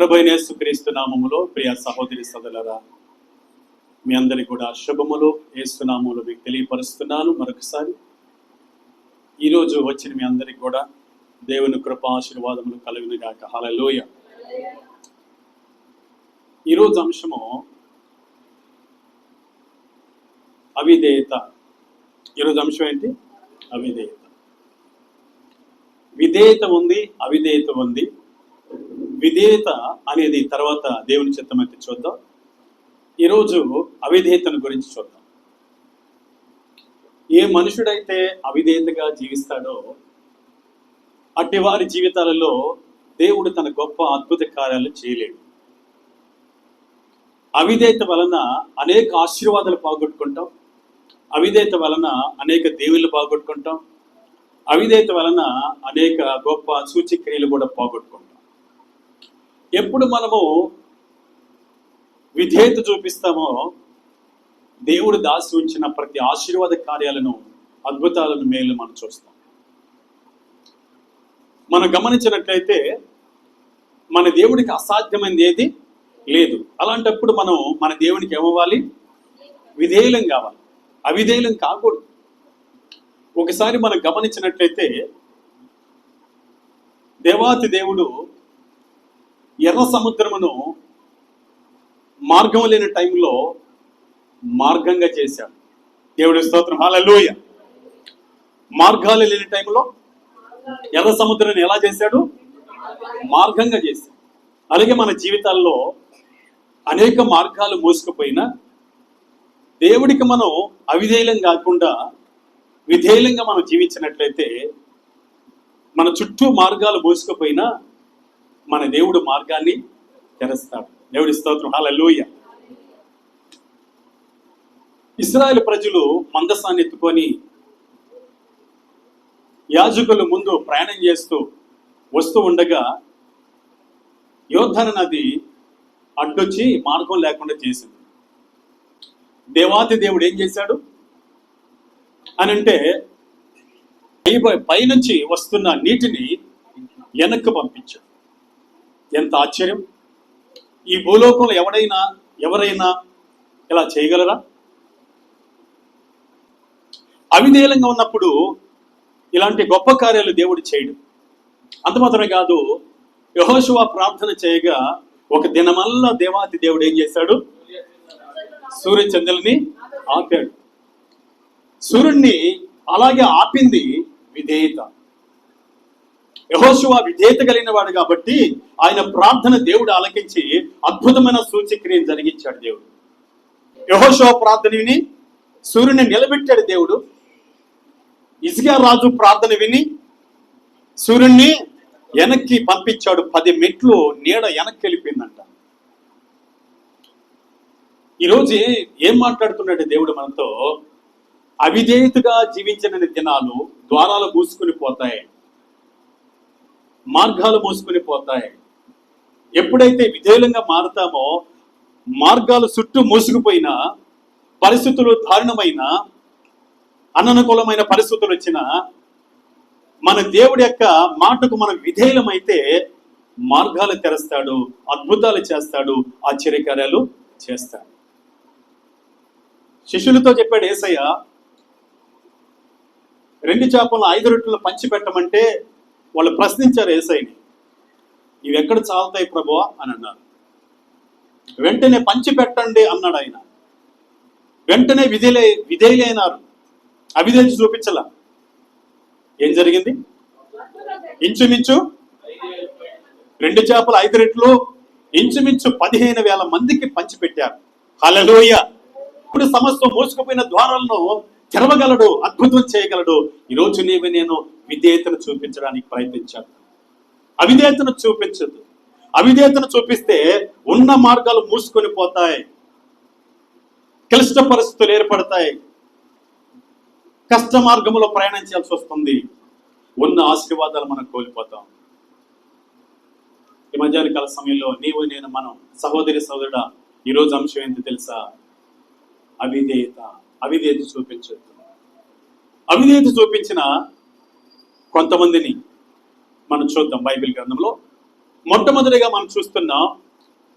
ప్రభు యేసుక్రీస్తు ప్రియ సహోదరి సదలరా మీ అందరికి కూడా శుభములు. ఏసునామములు మీకు తెలియపరుస్తున్నాను. మరొకసారి ఈరోజు వచ్చిన మీ అందరికి కూడా దేవుని కృప ఆశీర్వాదములు కలిగిన గాక. హలలోయ ఈరోజు అంశము అవిధేయత. ఈరోజు అంశం ఏంటి? అవిధేయత. విధేయత ఉంది అవిధేయత ఉంది. విధేయత అనేది తర్వాత దేవుని చిత్తమైతే చూద్దాం. ఈరోజు అవిధేయతను గురించి చూద్దాం. ఏ మనుషుడైతే అవిధేయతగా జీవిస్తాడో అట్టి వారి జీవితాలలో దేవుడు తన గొప్ప అద్భుత కార్యాలు చేయలేడు. అవిధేయత వలన అనేక ఆశీర్వాదాలు పోగొట్టుకుంటాం అవిధేయత వలన అనేక దేవుళ్ళు పోగొట్టుకుంటాం అవిధేయత వలన అనేక గొప్ప సూచిక్రియలు కూడా పోగొట్టుకుంటాం ఎప్పుడు మనము విధేయత చూపిస్తామో దేవుడు దాసి ఉంచిన ప్రతి ఆశీర్వాద కార్యాలను అద్భుతాలను మేలు మనం చూస్తాం. మనం గమనించినట్లయితే మన దేవుడికి అసాధ్యమైనది ఏది? లేదు. అలాంటప్పుడు మనం మన దేవునికి ఏమవ్వాలి? విధేయులం కావాలి. అవిధేయులం కాకూడదు. ఒకసారి మనం గమనించినట్లయితే దేవాతి దేవుడు ఎర్ర సముద్రమును మార్గం లేని టైంలో మార్గంగా చేశాడు. దేవుడి స్తోత్రం. హాలూయ మార్గాలు లేని టైంలో ఎర్ర సముద్రాన్ని ఎలా చేశాడు? మార్గంగా చేశాడు. అలాగే మన జీవితాల్లో అనేక మార్గాలు మోసుకుపోయినా దేవుడికి మనం అవిధేయులం కాకుండా విధేయులంగా మనం జీవించినట్లయితే మన చుట్టూ మార్గాలు మోసుకుపోయినా మన దేవుడు మార్గాన్ని తెరుస్తాడు. దేవుడి స్తోత్రం. హాలూయ ఇస్రాయల్ ప్రజలు మందసాన్ని ఎత్తుకొని యాజకులు ముందు ప్రయాణం చేస్తూ వస్తూ ఉండగా యోధన నది అడ్డొచ్చి మార్గం లేకుండా చేసింది. దేవాతి దేవుడు ఏం చేశాడు? అని అంటే పై- పైనుంచి వస్తున్న నీటిని వెనక్కు పంపించాడు. ఎంత ఆశ్చర్యం. ఈ భూలోకంలో ఎవడైనా ఎవరైనా ఇలా చేయగలరా? అవిధేయంగా ఉన్నప్పుడు ఇలాంటి గొప్ప కార్యాలు దేవుడు చేయడు. అంత మాత్రమే కాదు యహోశువ ప్రార్థన చేయగా ఒక దినమల్లా దేవాతి దేవుడు ఏం చేశాడు సూర్య చంద్రుల్ని ఆపాడు. సూర్యుడిని అలాగే ఆపింది విధేయత. యహోశువ విధేయత కలిగిన వాడు కాబట్టి ఆయన ప్రార్థన దేవుడు ఆలకించి అద్భుతమైన సూచక్రియను జరిగించాడు దేవుడు. యహోశువ ప్రార్థన విని సూర్యుని నిలబెట్టాడు దేవుడు. ఇసుగా రాజు ప్రార్థన విని సూర్యుణ్ణి వెనక్కి పంపించాడు. పది మెట్లు నీడ వెనక్కి వెళ్ళిపోయిందంట. ఈరోజు ఏం మాట్లాడుతున్నాడు దేవుడు మనతో? అవిధేయతగా జీవించిన దినాలు ద్వారాలు మూసుకుని పోతాయి. మార్గాలు మూసుకుని పోతాయి. ఎప్పుడైతే విధేయులంగా మారుతామో మార్గాలు చుట్టూ మూసుకుపోయినా పరిస్థితులు దారుణమైన అననుకూలమైన పరిస్థితులు వచ్చినా మన దేవుడి యొక్క మాటకు మనం విధేయులమైతే మార్గాలు తెరుస్తాడు అద్భుతాలు చేస్తాడు ఆశ్చర్యకార్యాలు చేస్తాడు. శిష్యులతో చెప్పాడు ఏసయ్య రెండు చేపలను ఐదు రొట్టెలు పంచి పెట్టమంటే వాళ్ళు ప్రశ్నించారు ఏసైని ఇవి ఎక్కడ చాలుతాయి ప్రభువా? అని అన్నారు. వెంటనే పంచి పెట్టండి అన్నాడు ఆయన. వెంటనే విధేలే విధేయులైనారు. అవిధేయులు చూపించలా. ఏం జరిగింది? ఇంచుమించు రెండు చేపలు ఐదు రెట్లు ఇంచుమించు పదిహేను వేల మందికి పంచిపెట్టారు హలలోయ ఇప్పుడు సమస్త మోసుకుపోయిన ద్వారాలను తెరవగలడు అద్భుతం చేయగలడు. ఈరోజు నీవి నేను విధేయతను చూపించడానికి ప్రయత్నించాను. అవిధేయతను చూపించదు. అవిధేయతను చూపిస్తే ఉన్న మార్గాలు మూసుకొని పోతాయి. క్లిష్ట పరిస్థితులు ఏర్పడతాయి. కష్ట మార్గంలో ప్రయాణం చేయాల్సి వస్తుంది. ఉన్న ఆశీర్వాదాలు మనం కోల్పోతాం. ఈ మధ్యాహ్నకాల సమయంలో నీవు నేను మనం సహోదరి సహోదరుడా ఈరోజు అంశం ఏంటి తెలుసా? అవిధేయత. అవిధేయత చూపించద్దు అవిధేయత చూపించిన కొంతమందిని మనం చూద్దాం బైబిల్ గ్రంథంలో. మొట్టమొదటిగా మనం చూస్తున్నాం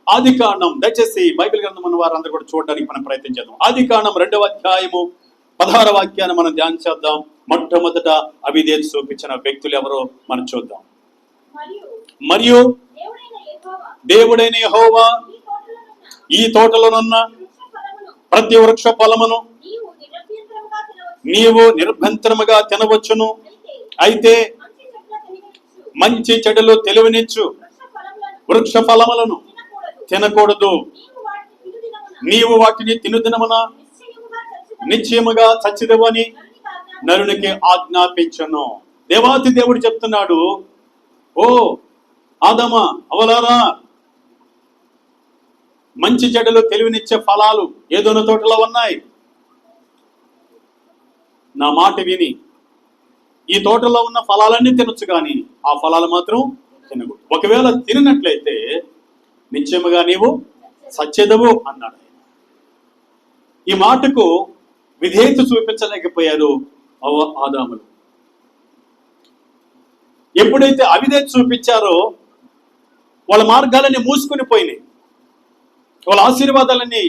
ఆది కాండం దయచేసి బైబిల్ గ్రంథం ఉన్న వారందరూ కూడా చూడడానికి మనం ప్రయత్నం చేద్దాం. ఆది కాండం రెండవ అధ్యాయము పదహార వాక్యాన్ని మనం ధ్యానం చేద్దాం. మొట్టమొదట అవిధేత చూపించిన వ్యక్తులు ఎవరో మనం చూద్దాం. మరియు దేవుడైన యహోవా ఈ తోటలోనున్న ప్రతి వృక్ష ఫలమును నీవు నిర్భంతరముగా తినవచ్చును. అయితే మంచి చెడులు తెలివినిచ్చు వృక్ష ఫలములను తినకూడదు. నీవు వాటిని తినుదినమున? నిశ్చయముగా చచ్చిదవని నరునికి ఆజ్ఞాపించను. దేవాతి దేవుడు చెప్తున్నాడు ఓ ఆదమ అవలారా మంచి చెడులు తెలివినిచ్చే ఫలాలు ఏదోన తోటలో ఉన్నాయి. నా మాట విని ఈ తోటలో ఉన్న ఫలాలన్నీ తినొచ్చు కానీ ఆ ఫలాలు మాత్రం తినకూడదు. ఒకవేళ తిననట్లయితే నిశ్చయముగా నీవు సచ్చేదవు అన్నాడు ఈ మాటకు విధేయత చూపించలేకపోయారు ఆదాములు. ఎప్పుడైతే అవిధేయత చూపించారో వాళ్ళ మార్గాలన్నీ మూసుకొని పోయినాయి. వాళ్ళ ఆశీర్వాదాలన్నీ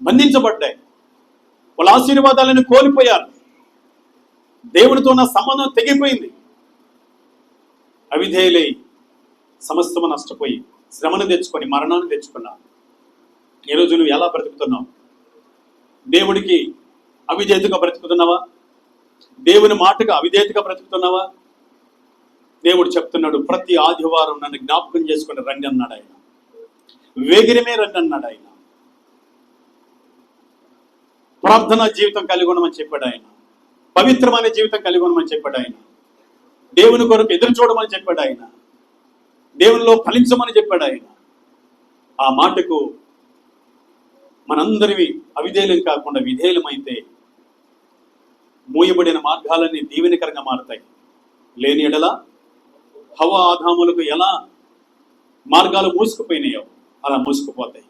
బంధించబడ్డాయి. వాళ్ళ ఆశీర్వాదాలను కోల్పోయారు. దేవుడితో ఉన్న సంబంధం తెగిపోయింది. అవిధేయులై సమస్తము నష్టపోయి శ్రమను తెచ్చుకొని మరణాన్ని తెచ్చుకున్నావు ఈరోజు నువ్వు ఎలా బ్రతుకుతున్నావు? దేవుడికి అవిధేయతగా బ్రతుకుతున్నావా? దేవుని మాటగా అవిధేయతగా బ్రతుకుతున్నావా? దేవుడు చెప్తున్నాడు ప్రతి ఆదివారం నన్ను జ్ఞాపకం చేసుకుని రండి అన్నాడు ఆయన. వేగిరమే రండి అన్నాడు ఆయన. ప్రార్థనా జీవితం కలిగి ఉండమని చెప్పాడు ఆయన. పవిత్రమైన జీవితం కలిగి ఉండమని చెప్పాడు ఆయన. దేవుని కొరకు ఎదురు చూడమని చెప్పాడు ఆయన. దేవునిలో ఫలించమని చెప్పాడు ఆయన. ఆ మాటకు మనందరివి అవిధేయులం కాకుండా విధేయులమైతే మూయబడిన మార్గాలన్నీ దీవెనకరంగా మారుతాయి. లేని ఎడల హవ ఆధాములకు ఎలా మార్గాలు మూసుకుపోయినాయో అలా మూసుకుపోతాయి.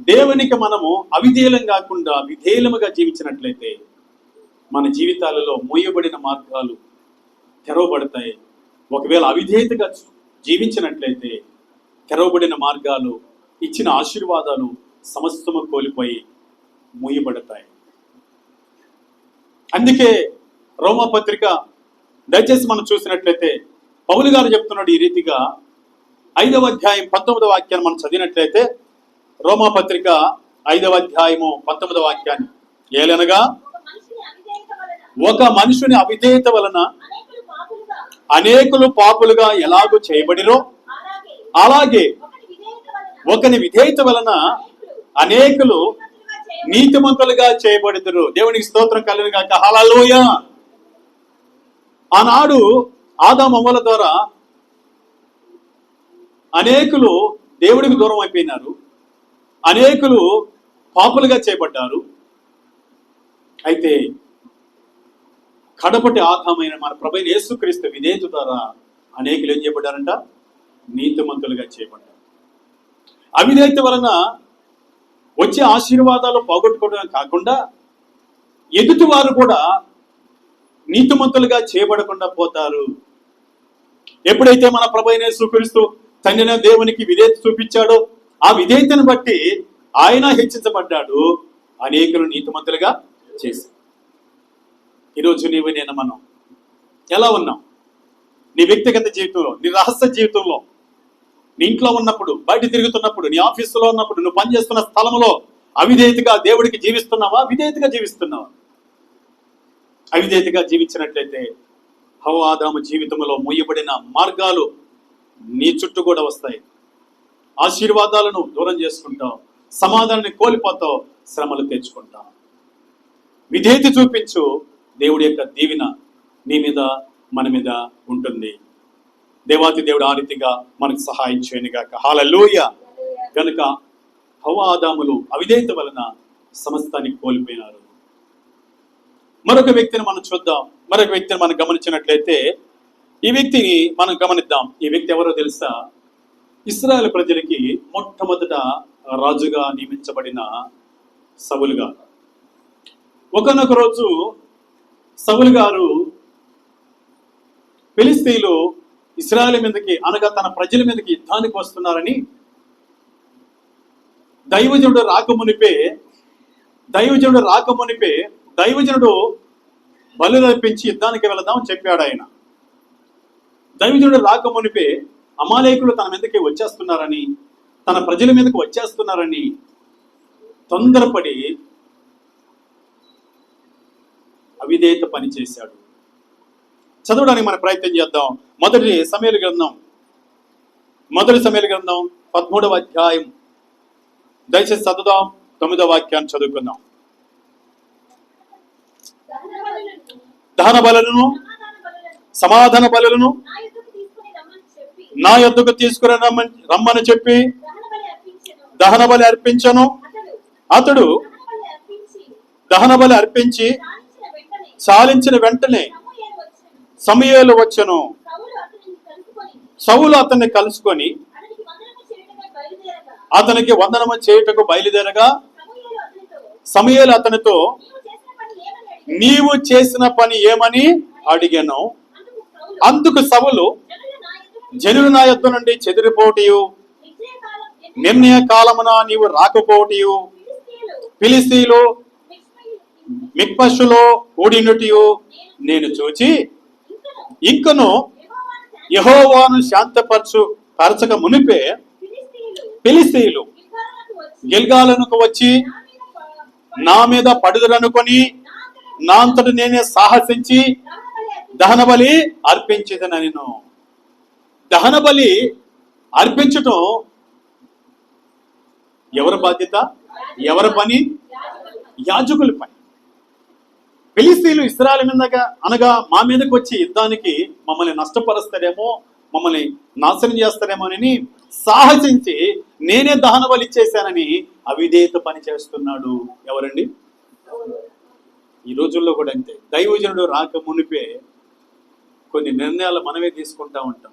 దేవునికి మనము అవిధేయులం కాకుండా విధేయులముగా జీవించినట్లయితే మన జీవితాలలో మోయబడిన మార్గాలు తెరవబడతాయి. ఒకవేళ అవిధేయతగా జీవించినట్లయితే తెరవబడిన మార్గాలు ఇచ్చిన ఆశీర్వాదాలు సమస్తము కోల్పోయి మూయబడతాయి. అందుకే రోమా పత్రిక దయచేసి మనం చూసినట్లయితే పౌలు గారు చెప్తున్నాడు ఈ రీతిగా ఐదవ అధ్యాయం పంతొమ్మిదవ వాక్యాన్ని మనం చదివినట్లయితే రోమా పత్రిక ఐదవ అధ్యాయము పంతొమ్మిదవ వాక్యాన్ని ఏలనగా ఒక మనుషుని అవిధేయత వలన అనేకులు పాపులుగా అనేకులు ఎలాగూ చేయబడిరో అలాగే ఒకని విధేయత వలన అనేకులు నీతిమంతులుగా చేయబడి దేవునికి స్తోత్రం కలిగిన కాక హలలోయ ఆనాడు ఆదామమ్మల ద్వారా అనేకులు దేవుడికి దూరం అయిపోయినారు. అనేకులు పాపులుగా చేపడ్డారు అయితే కడపటి ఆధామైన మన ప్రభు యేసుక్రీస్తు విధేయత ద్వారా అనేకులు ఏం చేయబడ్డారంట? నీతిమంతులుగా చేయబడ్డారు. అవిధేయత వలన వచ్చే ఆశీర్వాదాలు పోగొట్టుకోవడం కాకుండా ఎదుటి వారు కూడా నీతిమంతులుగా చేయబడకుండా పోతారు. ఎప్పుడైతే మన ప్రభైన సుకరిస్తూ తండ్రిన దేవునికి విధేయత చూపించాడో ఆ విధేయతను బట్టి ఆయన హెచ్చించబడ్డాడు. అనేకులు నీతిమంతులుగా చేశారు. ఈరోజు నీవు నేను మనం. ఎలా ఉన్నాం నీ వ్యక్తిగత జీవితంలో నీ రహస్య జీవితంలో నీ ఇంట్లో ఉన్నప్పుడు బయట తిరుగుతున్నప్పుడు నీ ఆఫీసులో ఉన్నప్పుడు నువ్వు పనిచేస్తున్న స్థలంలో అవిధేయతగా దేవుడికి జీవిస్తున్నావా? విధేయతగా జీవిస్తున్నావా? అవిధేయతగా జీవించినట్లయితే హవాదాము జీవితంలో మూయబడిన మార్గాలు నీ చుట్టూ కూడా వస్తాయి. ఆశీర్వాదాలను దూరం చేసుకుంటావు. సమాధానాన్ని కోల్పోతావు. శ్రమలు తెచ్చుకుంటావు. విధేయత చూపించు. దేవుడి యొక్క దీవెన నీ మీద మన మీద ఉంటుంది. దేవాతి దేవుడు ఆ రీతిగా మనకు సహాయం చేయనుగాక హాలలోయ గనుక హవ ఆదాములు అవిధేయత వలన సమస్తాన్ని కోల్పోయినారు. మరొక వ్యక్తిని మనం చూద్దాం. మరొక వ్యక్తిని మనం గమనించినట్లయితే ఈ వ్యక్తిని మనం గమనిద్దాం. ఈ వ్యక్తి ఎవరో తెలుసా? ఇస్రాయల్ ప్రజలకి మొట్టమొదట రాజుగా నియమించబడిన సవులుగా ఒకనొక రోజు సవులు గారు ఫిలిస్తీన్లు ఇస్రాయల్ మీదకి అనగా తన ప్రజల మీదకి యుద్ధానికి వస్తున్నారని దైవజనుడు రాకమునిపే దైవజనుడు రాకమునిపే దైవజనుడు బలు అర్పించి యుద్ధానికి వెళదాం చెప్పాడు ఆయన. దైవజనుడు రాకమునిపే అమాలేకులు తన మీదకి వచ్చేస్తున్నారని తన ప్రజల మీదకి వచ్చేస్తున్నారని తొందరపడి అవిధేయత పని చేశాడు. చదవడానికి మనం ప్రయత్నం చేద్దాం. మొదటి సమయాల గ్రంథం. మొదటి సమయాల గ్రంథం పదమూడవ అధ్యాయం. దయచేసి చదువుదాం. తొమ్మిదవ వాక్యాన్ని చదువుకుందాం. దహన బలను బలులను, సమాధాన బలులను నా యొద్దకు తీసుకుని రమ్మని రమ్మని చెప్పి దహన బలి అర్పించను. అతడు దహన బలి అర్పించి చాలించిన వెంటనే సమయాలు వచ్చను. సౌలు అతన్ని కలుసుకొని అతనికి వందనము బయలుదేరగా చేయుటకు బయలుదేరగా సమయాలు అతనితో నీవు చేసిన పని ఏమని? అడిగాను. అందుకు సవులు జనులు నా యొద్దకు నుండి చెదిరిపోటియు. నిర్ణయ కాలమున నీవు రాకపోటియు. ఫిలిష్తీయులు ఫిలిస్తీయులు మిక్మయి- కూడినటియు నేను చూచి ఇంకను యహోవాను శాంతపరచు పరచక మునిపే పిలిస్తీయులు ఫిలిస్తీయులు వచ్చి నా మీద పడుదలనుకొని నా అంతట అంతటి నేనే సాహసించి దహన బలి అర్పించేదని నేను దహన బలి అర్పించటం ఎవరి బాధ్యత? ఎవరి పని? యాజకుల పని. ఫిలిస్తీన్లు ఇస్రాయల్ మీదగా అనగా మా మీదకి వచ్చి యుద్ధానికి మమ్మల్ని నష్టపరుస్తారేమో మమ్మల్ని నాశనం చేస్తారేమోనని సాహసించి నేనే దహన బలి ఇచ్చేశానని అవిధేయత పని చేస్తున్నాడు ఎవరండి? ఈ రోజుల్లో కూడా అంతే. దైవజనుడు రాక మునిపే కొన్ని నిర్ణయాలు మనమే తీసుకుంటా ఉంటాం.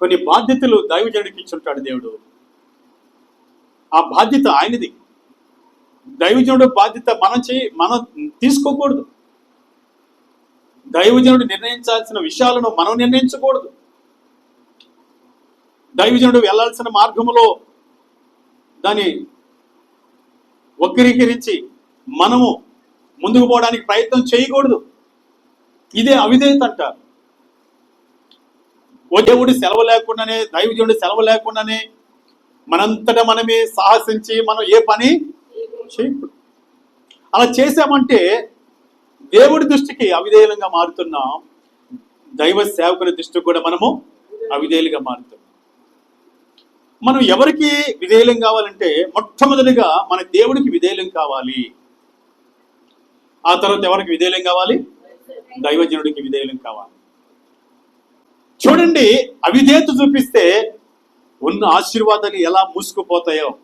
కొన్ని బాధ్యతలు దైవజనుడికి ఇచ్చుంటాడు దేవుడు. ఆ బాధ్యత ఆయనది. దైవజనుడు బాధ్యత మనం చేయి మనం తీసుకోకూడదు. దైవజనుడు నిర్ణయించాల్సిన విషయాలను మనం నిర్ణయించకూడదు. దైవజనుడు వెళ్ళాల్సిన మార్గములో దాన్ని వక్రీకరించి మనము ముందుకు పోవడానికి ప్రయత్నం చేయకూడదు. ఇదే అవిధేయత అంటారు. ఓ సెలవు లేకుండానే దైవజనుడి సెలవు లేకుండానే మనంతట మనమే సాహసించి మనం ఏ పని చేయకూడదు. అలా చేసామంటే దేవుడి దృష్టికి అవిధేయులంగా మారుతున్నాం దైవ సేవకుల దృష్టికి కూడా మనము అవిధేయులుగా మారుతున్నాం. మనం ఎవరికి విధేయులం కావాలంటే మొట్టమొదటిగా మన దేవుడికి విధేయులం కావాలి. ఆ తర్వాత ఎవరికి విధేయులం కావాలి? దైవజనుడికి విధేయులం కావాలి. చూడండి అవిధేయత చూపిస్తే ఉన్న ఆశీర్వాదాలు ఎలా మూసుకుపోతాయో.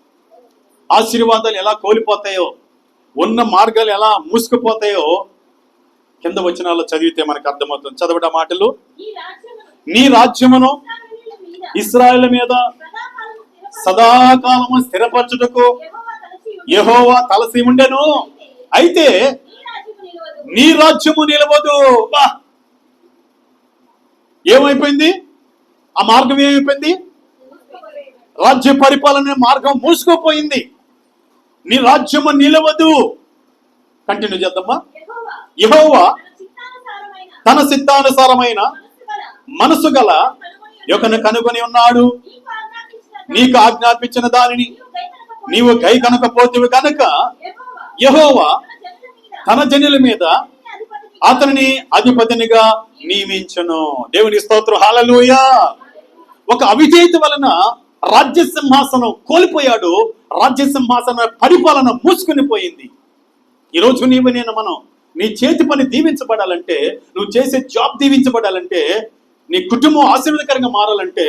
ఆశీర్వాదాలు ఎలా కోల్పోతాయో ఉన్న మార్గాలు ఎలా మూసుకుపోతాయో కింద వచనాల్లో చదివితే మనకు అర్థమవుతుంది. చదవడం మాటలు. రాజ్యమును నీ రాజ్యమును మీద ఇస్రాయల్ మీద సదాకాలము స్థిరపరచుటకు యహోవా తలసి ఉండెను. అయితే నీ రాజ్యము నిలవదు. బా! ఏమైపోయింది? ఆ మార్గం ఏమైపోయింది? రాజ్య పరిపాలన మార్గం మూసుకుపోయింది. నీ రాజ్యము నిలవదు. కంటిన్యూ చేద్దామా? యెహోవా యహోవా తన సిద్ధానుసారమైన మనసు గల యొక్కను కనుగొని ఉన్నాడు. నీకు ఆజ్ఞాపించిన దానిని నీవు గై కనుక యెహోవా యెహోవా తన జనుల మీద తన జనుల మీద అతని అతనిని అధిపతినిగా నియమించను. దేవుని స్తోత్రం. హల్లెలూయ ఒక అవిధేయత వలన రాజ్య సింహాసనం కోల్పోయాడు. రాజ్య సింహాసన పరిపాలన మూసుకుని పోయింది. ఈరోజు నీవు నేను మనం నీ చేతి పని దీవించబడాలంటే నువ్వు చేసే జాబ్ దీవించబడాలంటే నీ కుటుంబం ఆశీర్వదకరంగా మారాలంటే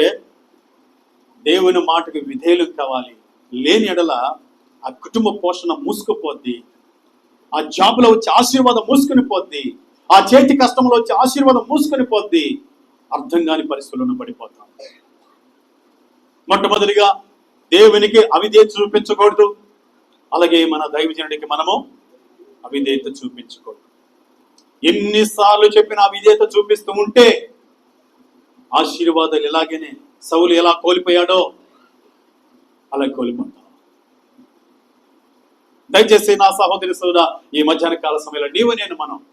దేవుని మాటకు విధేయులు కావాలి. లేని ఎడల ఆ కుటుంబ పోషణ మూసుకుపోద్ది. ఆ జాబ్లో వచ్చే ఆశీర్వాదం మూసుకుని పోద్ది. ఆ చేతి కష్టంలో వచ్చే ఆశీర్వాదం మూసుకుని పోద్ది. అర్థం కాని పరిస్థితులను పడిపోతాం మొట్టమొదటిగా దేవునికి అవిధేయత చూపించకూడదు. అలాగే మన దైవజనుడికి మనము అవిధేయత చూపించకూడదు. ఎన్నిసార్లు చెప్పిన ఆ చూపిస్తూ ఉంటే ఆశీర్వాదాలు ఇలాగనే సౌలు ఎలా కోల్పోయాడో అలా కోల్పోతాం. దయచేసి నా సహోదరి సోదర ఈ మధ్యాహ్న కాల సమయంలో నీవు నేను మనం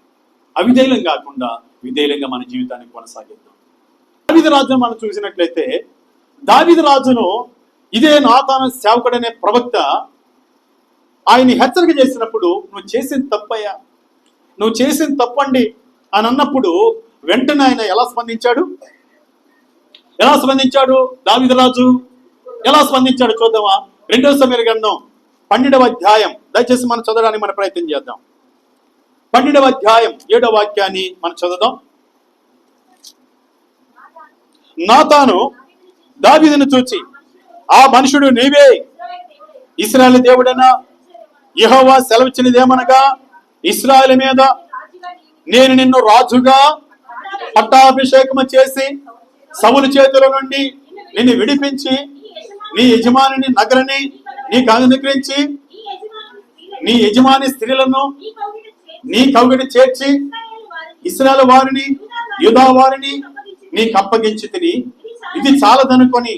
అవిధేయులం కాకుండా విధేయులంగా మన జీవితాన్ని కొనసాగిద్దాం. దావిద రాజును మనం చూసినట్లయితే దావిద రాజును ఇదే నాతాన సేవకుడనే ప్రవక్త ఆయన్ని హెచ్చరిక చేసినప్పుడు నువ్వు చేసిన తప్పయ్యా. నువ్వు చేసిన తప్పండి. అని అన్నప్పుడు వెంటనే ఆయన ఎలా స్పందించాడు? ఎలా స్పందించాడు దావిదరాజు ఎలా స్పందించాడు చూద్దామా? రెండో సమీర గ్రంథం పన్నెండవ అధ్యాయం. దయచేసి మనం చదవడానికి మన ప్రయత్నం చేద్దాం. పన్నెండవ అధ్యాయం ఏడవ వాక్యాన్ని మనం చదువుదాం. నాతాను దావీదును చూచి ఆ మనుషుడు నీవే ఇస్రాయల్ దేవుడనా యహోవా సెలవిచ్చినదేమనగా ఇస్రాయల్ మీద నేను నిన్ను రాజుగా పట్టాభిషేకము చేసి సవులు చేతుల నుండి నిన్ను విడిపించి నీ యజమానిని నగరని నీకు అనుగ్రహించి నీ యజమాని స్త్రీలను నీ కౌగిటి చేర్చి ఇస్రాయల్ వారిని యుధా వారిని నీకు అప్పగించి తిని ఇది చాలదనుకొని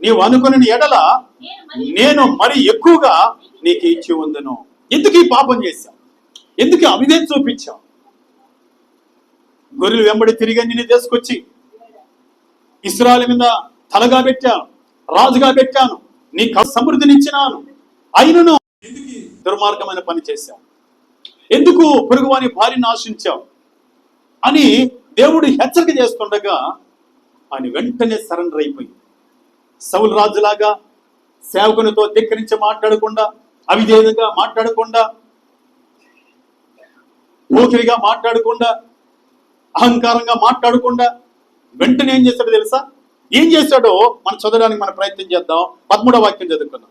నీవు అనుకుని ఎడల నేను మరి ఎక్కువగా నీకు ఇచ్చి ఉందను. ఎందుకు ఈ పాపం చేశావు? ఎందుకు అవిధేయం చూపించావు? గొర్రెలు వెంబడి తిరిగి నిన్ను తీసుకొచ్చి ఇస్రాయల్ మీద తలగా పెట్టాను రాజుగా పెట్టాను నీ సమృద్ధినిచ్చినాను. అయినను ఎందుకు దుర్మార్గమైన పని చేశావు? ఎందుకు పొరుగువాని భార్యను ఆశించావు అని దేవుడు హెచ్చరిక చేస్తుండగా ఆయన వెంటనే సరెండర్ అయిపోయి సౌలు రాజులాగా సేవకునితో ధిక్కరించి మాట్లాడకుండా అవిధేయంగా మాట్లాడకుండా పోకిరిగా మాట్లాడకుండా అహంకారంగా మాట్లాడకుండా వెంటనే ఏం చేశాడో తెలుసా? ఏం చేశాడో మనం చదవడానికి మనం ప్రయత్నం చేద్దాం. పదమూడవ వాక్యం చదువుకుందాం.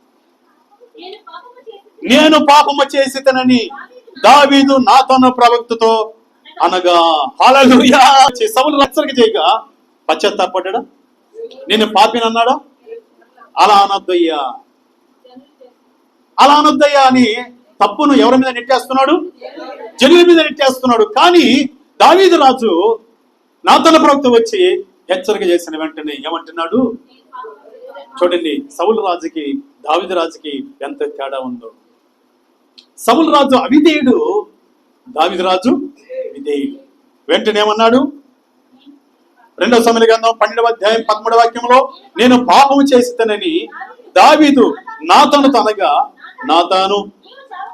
నేను పాపము చేసితనని దావీదు నాతోన ప్రవక్తతో అనగా హల్లెలూయా! సవులు రక్షణ చేయగా పశ్చాత్తాపడ్డా నేను పాపిని అన్నాడా అలా అనొద్దయ్యా. అలా అనొద్దయ్యా అని తప్పును ఎవరి మీద నెట్టేస్తున్నాడు? జనుల మీద నెట్టేస్తున్నాడు. కానీ దావీదు రాజు నాతన ప్రవక్త వచ్చి హెచ్చరిక చేసిన వెంటనే ఏమంటున్నాడు? చూడండి సౌలు రాజుకి దావిద రాజుకి ఎంత తేడా ఉందో. సౌలు రాజు అవిధేయుడు దావిద రాజు విధేయుడు. వెంటనే రెండో రెండవ సమయ గ్రంథం పన్నెండవ అధ్యాయం పదమూడవ వాక్యంలో నేను పాపము చేసితనని దావీదు నాతను తనగా నాతాను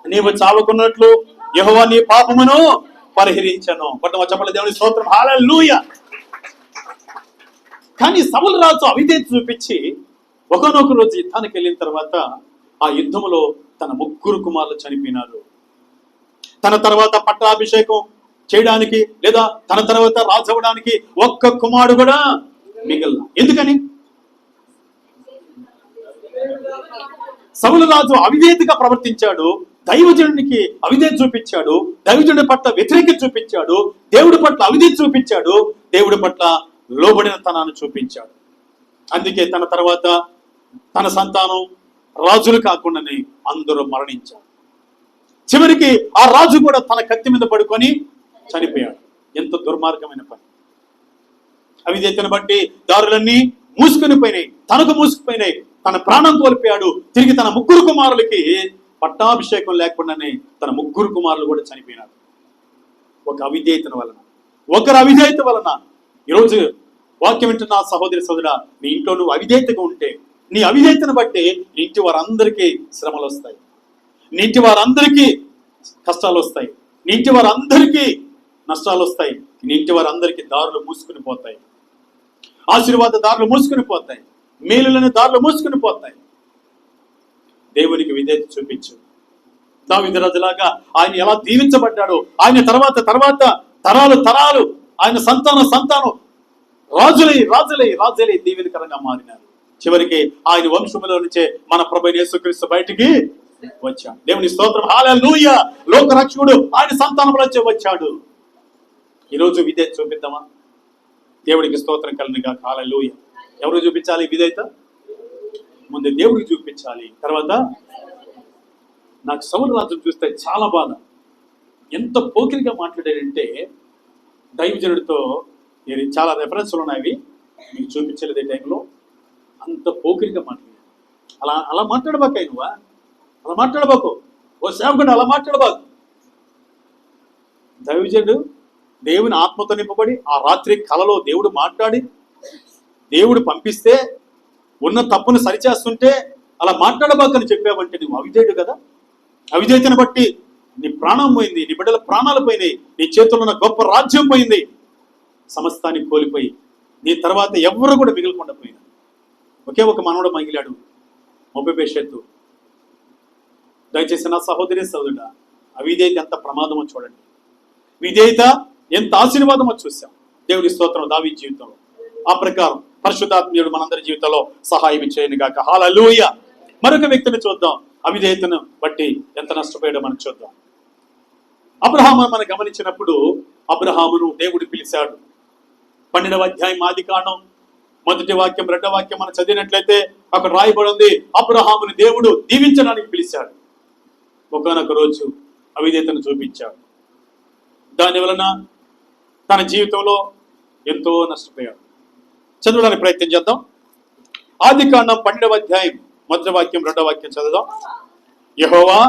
నీవు చావుకున్నట్లు యెహోవా నీ పాపమును పరిహరించను. పట్టమ చెప్పల దేవుని స్తోత్రం. హాలూయ కానీ సవులు రాజు అవిధేత చూపించి ఒకనొక రోజు యుద్ధానికి వెళ్ళిన తర్వాత ఆ యుద్ధంలో తన ముగ్గురు కుమారులు చనిపోయినారు. తన తర్వాత పట్టాభిషేకం చేయడానికి లేదా తన తర్వాత రాజు అవ్వడానికి ఒక్క కుమారుడు కూడా మిగిలిన ఎందుకని? సవులు రాజు అవిధేతగా ప్రవర్తించాడు దైవజనునికి అవిధేత చూపించాడు దైవజనుడి పట్ల వ్యతిరేకత చూపించాడు దేవుడి పట్ల అవిధేత చూపించాడు దేవుడి పట్ల లోబడిన తనాన్ని చూపించాడు. అందుకే తన తర్వాత తన సంతానం రాజులు కాకుండానే అందరూ మరణించారు. చివరికి ఆ రాజు కూడా తన కత్తి మీద పడుకొని చనిపోయాడు. ఎంత దుర్మార్గమైన పని. అవిధేతను బట్టి దారులన్నీ మూసుకొని పోయినాయి. తనకు మూసుకుపోయినాయి. తన ప్రాణం కోల్పోయాడు. తిరిగి తన ముగ్గురు కుమారులకి పట్టాభిషేకం లేకుండానే తన ముగ్గురు కుమారులు కూడా చనిపోయినారు. ఒక అవిధేయతను వలన. ఒకరు అవిధేయత వలన. ఈరోజు వాక్యం వింటున్న సహోదరి సోదర నీ ఇంట్లో నువ్వు అవిధేయతగా ఉంటే నీ అవిధేయతను బట్టి ఇంటి వారందరికీ శ్రమలు వస్తాయి. నీటి వారందరికీ కష్టాలు వస్తాయి. నీటి వారందరికీ నష్టాలు వస్తాయి నీ ఇంటి వారందరికీ దారులు మూసుకుని పోతాయి. ఆశీర్వాద దారులు మూసుకుని పోతాయి. మేలులని దారులు మూసుకుని పోతాయి. దేవునికి విధేయత చూపించు. దావిధరాజులాగా ఆయన ఎలా దీవించబడ్డాడో ఆయన తర్వాత తర్వాత తరాలు తరాలు ఆయన సంతాన సంతానం రాజులై రాజులై రాజులై దీవెనకరంగా మారినారు. చివరికి ఆయన వంశములో నుంచే మన ప్రభు యేసుక్రీస్తు బయటికి వచ్చాడు. దేవుని స్తోత్రం. హాలూయ లోక రక్షకుడు ఆయన సంతానంలో వచ్చి వచ్చాడు. ఈరోజు విధేయత చూపిద్దామా? దేవుడికి స్తోత్రం కలిగినగా హాలూయ ఎవరు చూపించాలి విధేయత ముందు దేవుడికి చూపించాలి. తర్వాత నాకు సౌలు రాజును చూస్తే చాలా బాధ. ఎంత పోకిరిగా మాట్లాడాడంటే దైవజనుడితో నేను చాలా రెఫరెన్స్లు ఉన్నాయి మీకు చూపించలేదు ఈ టైంలో. అంత పోకిరిగా మాట్లాడాడు. అలా అలా మాట్లాడబాక నువ్వా? అలా మాట్లాడబాకు. ఓ సేవకుడు అలా మాట్లాడబాకు. దైవజనుడు దేవుని ఆత్మతో నింపబడి ఆ రాత్రి కలలో దేవుడు మాట్లాడి దేవుడు పంపిస్తే ఉన్న తప్పును సరిచేస్తుంటే అలా మాట్లాడబాకని చెప్పావంటే నువ్వు అవిధేయుడు కదా. అవిజేతను బట్టి నీ ప్రాణం పోయింది నీ బిడ్డల ప్రాణాలు పోయినాయి నీ చేతుల్లో ఉన్న గొప్ప రాజ్యం పోయింది. సమస్తాన్ని కోల్పోయి నీ తర్వాత ఎవరు కూడా మిగిలకుండా పోయినా ఒకే ఒక మనవడు మిగిలాడు మొబ్బేషత్తు దయచేసి నా సహోదరి సహోదరుడ అవిధేయత ఎంత ప్రమాదమో చూడండి. విధేయత ఎంత ఆశీర్వాదమో చూసాం దేవుడి స్తోత్రం దావి జీవితంలో. ఆ ప్రకారం పరిశుద్ధాత్మీయుడు మనందరి జీవితంలో సహాయం చేయను గాక. హాలూయ మరొక వ్యక్తిని చూద్దాం. అవిధేయతను బట్టి ఎంత నష్టపోయాడో మనం చూద్దాం. అబ్రహామును మనం గమనించినప్పుడు అబ్రహామును దేవుడు పిలిచాడు. పన్నెండవ అధ్యాయం ఆది కాండం. మొదటి వాక్యం రెండవ వాక్యం మనం చదివినట్లయితే అక్కడ రాయబడి ఉంది అబ్రహాముని దేవుడు దీవించడానికి పిలిచాడు. ఒకనొక రోజు అవిధేతను చూపించాడు. దాని వలన తన జీవితంలో ఎంతో నష్టపోయాడు. చదవడానికి ప్రయత్నం చేద్దాం. ఆది కాండం పన్నెండవ అధ్యాయం మొదటి వాక్యం రెండవ వాక్యం చదువుదాం. యహోవా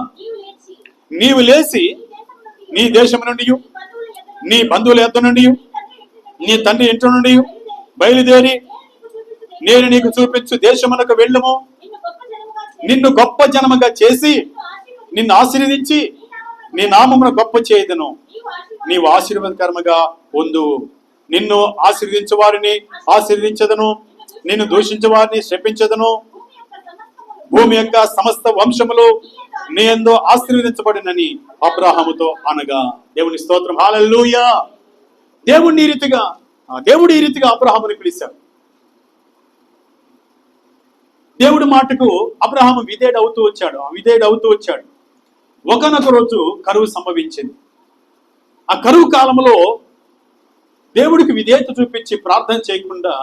నీవు లేచి నీ దేశం నుండి నీ నుండి బంధువుల ఎద్ద నుండి నీ తండ్రి ఇంటి నుండి బయలుదేరి నేను నీకు చూపించు దేశమునకు వెళ్ళము. నిన్ను గొప్ప జనముగా చేసి నిన్ను ఆశీర్వదించి నీ నామమును గొప్ప చేయదును. నీవు ఆశీర్వాదకరముగా పొందు నిన్ను ఆశీర్వదించు వారిని ఆశీర్వదించదను. నిన్ను దూషించు వారిని శపించదను. భూమి యొక్క సమస్త వంశములు నీ ఎందు ఆశీర్వదించబడినని అబ్రాహముతో అనగా దేవుని స్తోత్రం. హాలూయా దేవుడిని ఈ రీతిగా దేవుడు ఈ రీతిగా అబ్రహాముని పిలిచాడు. దేవుడి మాటకు అబ్రహాము విధేయుడు అవుతూ వచ్చాడు. ఆ విధేయుడు అవుతూ వచ్చాడు. ఒకనొక రోజు కరువు సంభవించింది. ఆ కరువు కాలంలో దేవుడికి విధేయత చూపించి ప్రార్థన చేయకుండా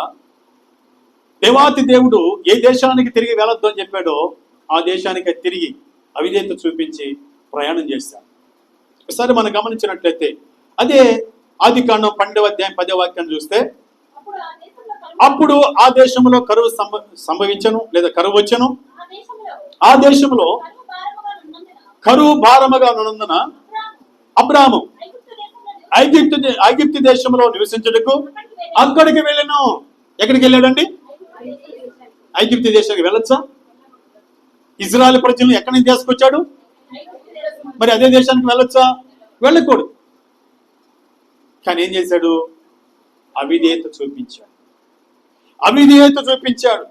దేవాతి దేవుడు ఏ దేశానికి తిరిగి వెళ్ళొద్దు అని చెప్పాడో ఆ దేశానికి తిరిగి అవిధేయత చూపించి ప్రయాణం చేశాడు. ఒకసారి మనం గమనించినట్లయితే అదే ఆది కాండం పన్నెండవ అధ్యాయం పదే వాక్యం చూస్తే అప్పుడు ఆ దేశంలో కరువు సంభ సంభవించను లేదా కరువు వచ్చను? ఆ దేశంలో కరువు భారముగా ఉన్నందున అబ్రాము ఐగిప్తు దే- దేశంలో నివసించటకు అక్కడికి వెళ్ళను? ఎక్కడికి వెళ్ళాడండి? ఐగిప్తు దేశానికి వెళ్ళొచ్చా? ఇజ్రాయల్ ప్రజలను ఎక్కడి నుంచి తీసుకొచ్చాడు? మరి అదే దేశానికి వెళ్ళొచ్చా? వెళ్ళకూడదు. కానీ ఏం చేశాడు? అవిధేయత చూపించాడు. అవిధేయత చూపించాడు.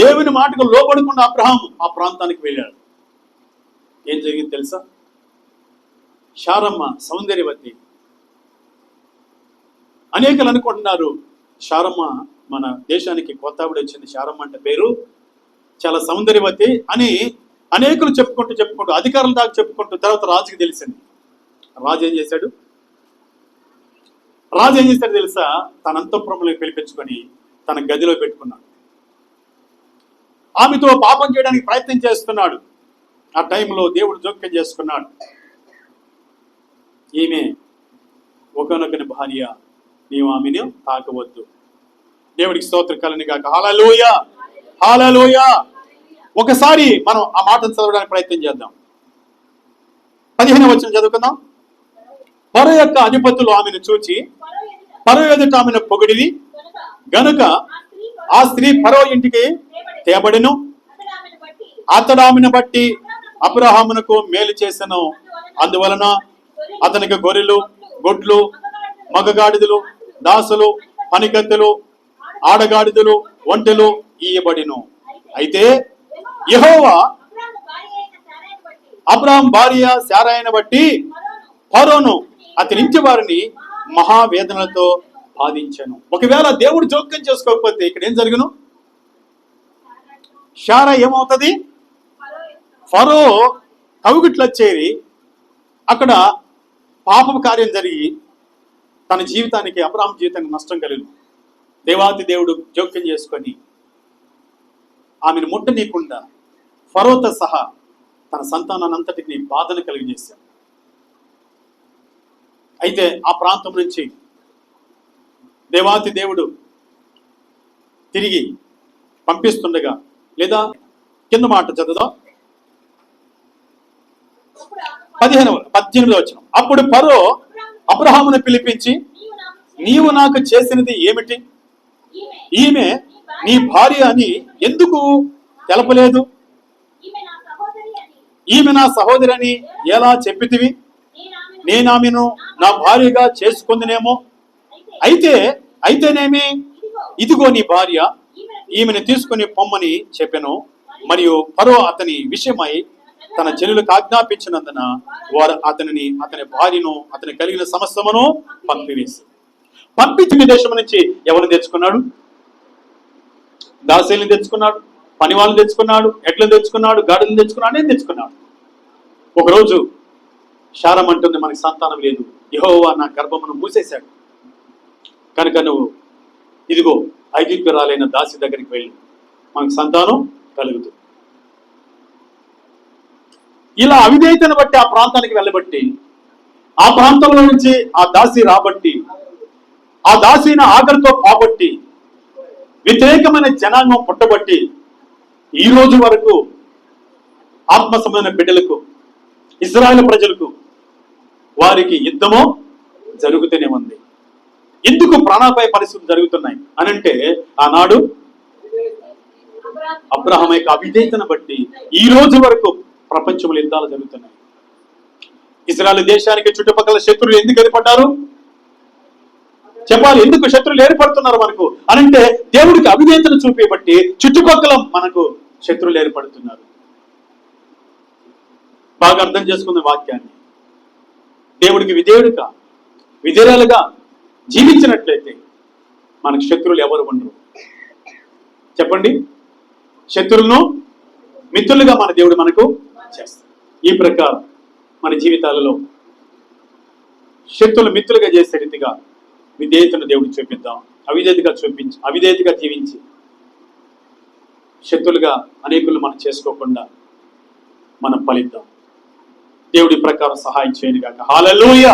దేవుని మాటకు లోబడకుండా అబ్రహాం ఆ ప్రాంతానికి వెళ్ళాడు. ఏం జరిగింది తెలుసా? శారమ్మ సౌందర్యవతి అనేకలు అనుకుంటున్నారు శారమ్మ మన దేశానికి కొత్త ఆవిడ వచ్చింది శారమ్మ అంటే పేరు. చాలా సౌందర్యవతి అని అనేకులు చెప్పుకుంటూ చెప్పుకుంటూ అధికారుల దాకా చెప్పుకుంటూ తర్వాత రాజుకి తెలిసింది. రాజు ఏం చేశాడు? రాజు ఏం చేశాడు తెలుసా? తన అంతఃపురంలో పిలిపించుకొని తన గదిలో పెట్టుకున్నాడు. ఆమెతో పాపం చేయడానికి ప్రయత్నం చేస్తున్నాడు. ఆ టైంలో దేవుడు జోక్యం చేసుకున్నాడు. ఈమె ఒకనొకని భార్య నీవు ఆమెను తాకవద్దు. దేవుడికి స్తోత్ర కలని కాక హాలలోయ హాలలోయ ఒకసారి మనం ఆ మాటను చదవడానికి ప్రయత్నం చేద్దాం. పదిహేను వచ్చిన చదువుకుందాం. పర యొక్క అధిపతులు ఆమెను చూచి పరో ఎదుట ఆమెను పొగిడిది గనుక ఆ స్త్రీ పరో ఇంటికి తేబడిను. అతడు ఆమెను బట్టి అబ్రహామునకు మేలు చేసెను. అందువలన అతనికి గొర్రెలు గొడ్లు మగగాడిదలు దాసులు పనికత్తెలు ఆడగాడిదలు ఒంటెలు ఇయ్యబడిను. అయితే యహోవా అబ్రాహం భార్య శారాయన బట్టి ఫరోను అతని ఇంటి వారిని మహావేదనలతో బాధించను. ఒకవేళ దేవుడు జోక్యం చేసుకోకపోతే ఇక్కడ ఏం జరుగును? శారా ఏమవుతుంది? ఫరో కవుగిట్లు వచ్చేది అక్కడ పాపం కార్యం జరిగి తన జీవితానికి అబ్రాహం జీవితానికి నష్టం కలిగి దేవాతి దేవుడు జోక్యం చేసుకొని ఆమెను ముట్టనీయకుండా ఫరోతో సహా తన సంతానాన్ని అంతటికి బాధను కలిగజేశాడు. అయితే ఆ ప్రాంతం నుంచి దేవాతి దేవుడు తిరిగి పంపిస్తుండగా లేదా కింద మాట చదువుదాం. పదిహేను పద్దెనిమిది వచ్చిన అప్పుడు పరో అబ్రహామును పిలిపించి నీవు నాకు చేసినది ఏమిటి? ఈమె నీ భార్య అని ఎందుకు తెలపలేదు? ఈమె నా సహోదరి అని ఎలా చెప్పితివి? నేను ఆమెను నా భార్యగా చేసుకుందినేమో? అయితే అయితేనేమి? ఇదిగో నీ భార్య ఈమెను తీసుకుని పొమ్మని చెప్పెను. మరియు పరో అతని విషయమై తన జనులకు ఆజ్ఞాపించినందున వారు అతనిని అతని భార్యను అతని కలిగిన సమస్తమును పంపివేసి పంపించిన దేశం నుంచి ఎవరు తెచ్చుకున్నాడు? దాసీల్ని తెచ్చుకున్నాడు పని వాళ్ళని తెచ్చుకున్నాడు ఎడ్లను తెచ్చుకున్నాడు గాడులను తెచ్చుకున్నాడు నేను తెచ్చుకున్నాడు. ఒకరోజు శారం అంటుంది మనకి సంతానం లేదు. యెహోవా నా గర్భమును మూసేశాడు. కనుక నువ్వు ఇదిగో ఐగిప్తురాలైన దాసి దగ్గరికి వెళ్ళి. మనకు సంతానం కలుగుతుంది. ఇలా అవిధేయతను బట్టి ఆ ప్రాంతానికి వెళ్ళబట్టి ఆ ప్రాంతంలో నుంచి ఆ దాసి రాబట్టి ఆ దాసిని ఆఖరితో పాబట్టి వ్యతిరేకమైన జనాంగం పుట్టబట్టి ఈ రోజు వరకు ఆత్మ సంబంధమైన బిడ్డలకు ఇజ్రాయెల్ ప్రజలకు వారికి యుద్ధమో జరుగుతూనే ఉంది. ఎందుకు ప్రాణాపాయ పరిస్థితులు జరుగుతున్నాయి అనంటే ఆనాడు అబ్రహం యొక్క అవిధేయతను బట్టి ఈ రోజు వరకు ప్రపంచంలో యుద్ధాలు జరుగుతున్నాయి. ఇస్రాయల్ దేశానికి చుట్టుపక్కల శత్రులు ఎందుకు ఏర్పడ్డారు? చెప్పాలి ఎందుకు శత్రులు ఏర్పడుతున్నారు మనకు? అనంటే దేవుడికి అవిధేయతను చూపేబట్టి చుట్టుపక్కల మనకు శత్రులు ఏర్పడుతున్నారు. బాగా అర్థం చేసుకున్న వాక్యాన్ని. దేవుడికి విధేయుడుగా విధేయులుగా జీవించినట్లయితే మనకు శత్రువులు ఎవరు ఉండరు. చెప్పండి. శత్రువులను మిత్రులుగా మన దేవుడు మనకు చేస్తాడు ఈ ప్రకారం మన జీవితాలలో శక్తులు మిత్రులుగా చేసే రీతిగా విధేయతను దేవుడు చూపిద్దాం. అవిధేయతగా చూపించి అవిధేయతగా జీవించి శత్రులుగా అనేకులు మనం చేసుకోకుండా మనం ఫలిద్దాం. దేవుడి ప్రకారం సహాయం చేయను కాక హాలలోయ